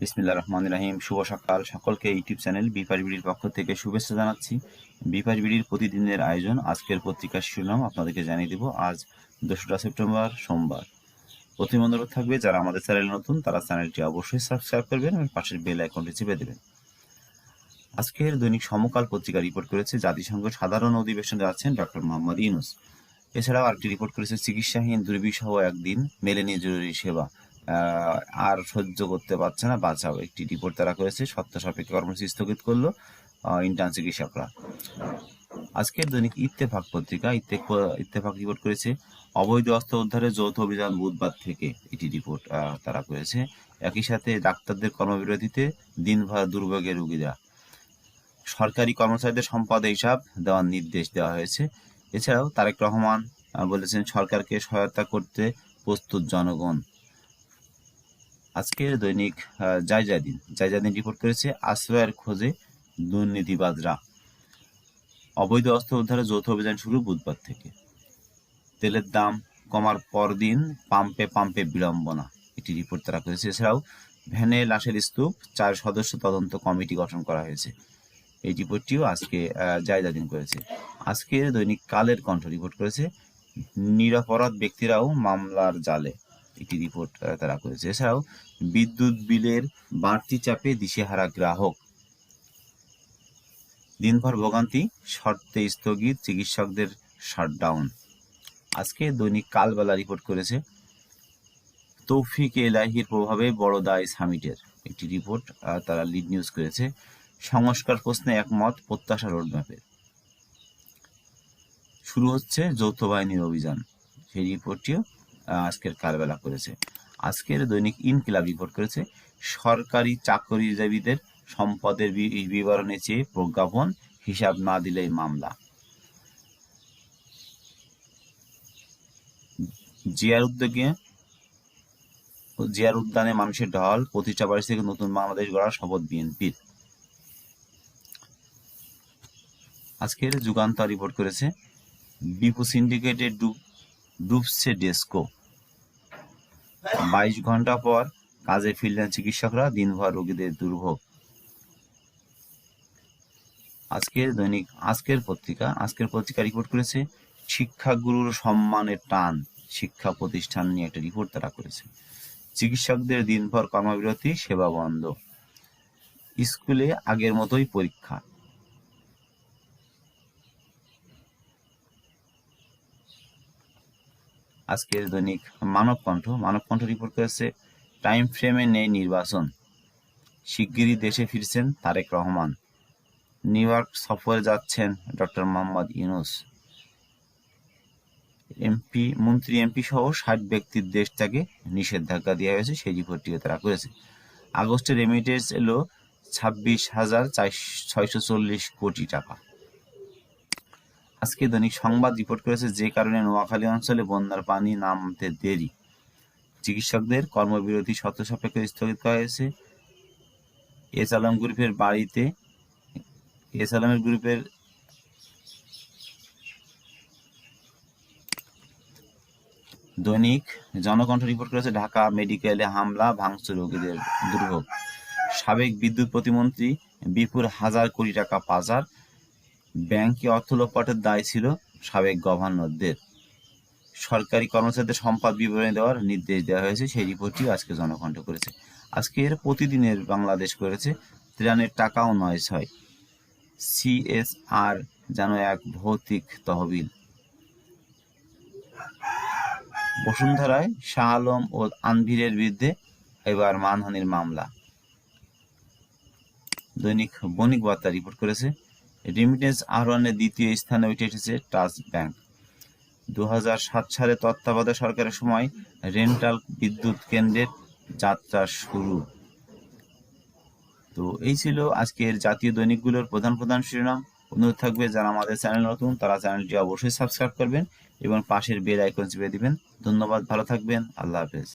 বিসমিল্লা রহমান রাহিম, শুভ সকাল। সকলকে YouTube channel বিপার বিডির পক্ষ থেকে শুভেচ্ছা জানাচ্ছি। বিপার বিডির প্রতিদিনের আয়োজন, আজকের পত্রিকার শিরোনাম আপনাদেরকে জানিয়ে দেব আজ, দোসরা সেপ্টেম্বর, সোমবার। প্রথম অনুরোধ থাকবে, যারা আমাদের চ্যানেল নতুন, তারা চ্যানেলটি অবশ্যই সাবস্ক্রাইব করবেন এবং পাশের বেল আইকনটি চেপে দেবেন। আজকের দৈনিক সমকাল পত্রিকা রিপোর্ট করেছে জাতিসংঘ সাধারণ অধিবেশনে যাচ্ছেন ডক্টর মোহাম্মদ ইউনুস। এছাড়াও আরেকটি রিপোর্ট করেছে চিকিৎসাহীন, দুর্বিষহ একদিন, মেলেনি জরুরি সেবা। আর সহ্য করতে পারছে না, বাঁচাও। একটি রিপোর্ট তারা করেছে সত্য সাপেক্ষে কর্মসূচি স্থগিত করল ইন্টার্ন চিকিৎসকরা। আজকের দৈনিক ইত্তেফাক পত্রিকা, ইত্তেফ- ইত্তেফাক রিপোর্ট করেছে, অবৈধ অস্ত্র উদ্ধারে যৌথ অভিযান বুধবার থেকে এটি রিপোর্ট তারা করেছে। একই সাথে ডাক্তারদের কর্মবিরতিতে দিনভর দুর্ভোগে রোগীরা। সরকারি কর্মচারীদের সম্পদে হিসাব দেওয়ার নির্দেশ দেওয়া হয়েছে। এছাড়াও তারেক রহমান বলেছেন, সরকারকে সহায়তা করতে প্রস্তুত জনগণ। আজকের দৈনিক জায়জাদিন জায়জাদিন রিপোর্ট করেছে আশ্রয়ের খোঁজে দুর্নীতিবাজরা। অবৈধ অস্ত্র উদ্ধারে যৌথ অভিযান শুরু বুধবার থেকে। তেলের দাম কমার পরদিন পাম্পে পাম্পে বিড়ম্বনা একটি রিপোর্ট তারা করেছে। এছাড়াও ভ্যানে লাশের স্তূপ চার সদস্য তদন্ত কমিটি গঠন করা হয়েছে। এই রিপোর্টটিও আজকে আহ, জায়জাদিন করেছে। আজকের দৈনিক কালের কণ্ঠ রিপোর্ট করেছে নিরাপরাধ ব্যক্তিরাও মামলার জালে। একটি রিপোর্ট তারা করেছে। এছাড়াও বিদ্যুৎ বিলের বাড়তি চাপে দিশেহারা গ্রাহক। দিনভর ভোগান্তি, শর্তে স্থগিত, চিকিৎসকদের শাটডাউন আজকে দৈনিক কালবেলা রিপোর্ট করেছে, তৌফিক এলাহির প্রভাবে বড় দায় সামিটের। একটি রিপোর্ট তারা লিড নিউজ করেছে, সংস্কার প্রশ্নে একমত প্রত্যাশা রোডম্যাপের শুরু হচ্ছে যৌথ বাহিনীর অভিযান। সেই রিপোর্টটিও আজকের কালবেলা করেছে। আজকের দৈনিক ইনকিলাব রিপোর্ট করেছে। সরকারি চাকরিজীবীদের সম্পদের বিবরণে চেয়ে প্রজ্ঞাপন হিসাব না দিলেই মামলা। জিয়ার উদ্যোগে জিয়ার উদ্যানে মানুষের ঢল প্রতিষ্ঠা থেকে নতুন বাংলাদেশ গড়ার শপথ বিএনপির। আজকের যুগান্তর রিপোর্ট করেছে বিপু সিন্ডিকেটে ডুব ডুবছে ডেস্কো। বাইশ ঘণ্টা পর কাজে ফিরলেন চিকিৎসকরা, দিনভর রোগীদের দুর্ভোগ। আজকের দৈনিক, আজকের পত্রিকা আজকের পত্রিকা রিপোর্ট করেছে, শিক্ষাগুরুর সম্মানের টান, শিক্ষা প্রতিষ্ঠান নিয়ে একটা রিপোর্ট তারা করেছে। চিকিৎসকদের দিনভর কর্মবিরতি, সেবা বন্ধ। স্কুলে আগের মতোই পরীক্ষা। আজকের দৈনিক মানব কণ্ঠ মানব কণ্ঠ রিপোর্ট করেছে টাইম ফ্রেমে নেই নির্বাচন। শিগগিরই দেশে ফিরছেন তারেক রহমান। নিউ ইয়র্ক সফরে যাচ্ছেন ডক্টর মোহাম্মদ ইউনুস। এমপি, মন্ত্রী, এমপি সহ ষাট ব্যক্তির দেশ থেকে নিষেধাজ্ঞা দেওয়া হয়েছে, সেই রিপোর্টটিও তারা করেছে। আগস্টে রেমিটেন্স এলো ছাব্বিশ হাজার ছয়শো চল্লিশ কোটি টাকা। আজকে দৈনিক সংবাদ রিপোর্ট করেছে, যে কারণে নোয়াখালী অঞ্চলে বন্যার পানি নামতে দেরি। চিকিৎসকদের কর্মবিরতি শর্ত সাপেক্ষে স্থগিত করা হয়েছে এস আলম গ্রুপের বাড়িতে। এস আলমের গ্রুপের দৈনিক জনকণ্ঠ রিপোর্ট করেছে, ঢাকা মেডিকেলে হামলা, ভাঙচুর রোগীদের দুর্ভোগ। সাবেক বিদ্যুৎ প্রতিমন্ত্রী বিপুর হাজার কোটি টাকা পাচার ব্যাংকে অর্থ লোপাটের দায় ছিল সাবেক গভর্নরদের। সরকারি কর্মচারীদের সম্পদ বিবরণী দেওয়ার নির্দেশ দেওয়া হয়েছে, সেই রিপোর্টটি আজকে জনকণ্ঠ করেছে। আজকে এর প্রতিদিনের বাংলাদেশ করেছে ত্রাণের টাকাও নয় ছয়। সিএসআর যেন এক ভৌতিক তহবিল। বসুন্ধরায় শাহ আলম ও আনভিরের বিরুদ্ধে এবার মানহানির মামলা। দৈনিক বণিক বার্তা রিপোর্ট করেছে রেমিটেন্স আহ্বানে দ্বিতীয় স্থানে উঠে এসেছে ট্রাস্ট ব্যাংক। দু সাত সালে তত্ত্বাবধায়ক সরকারের সময় রেন্টাল বিদ্যুৎ কেন্দ্রের যাত্রা শুরু। তো এই ছিল আজকের জাতীয় দৈনিকগুলোর প্রধান প্রধান শিরোনাম। অনুরোধ থাকবে যারা আমাদের চ্যানেল নতুন, তারা চ্যানেলটি অবশ্যই সাবস্ক্রাইব করবেন এবং পাশের বেল আইকন চেপে দিবেন। ধন্যবাদ, ভালো থাকবেন, আল্লাহ হাফেজ।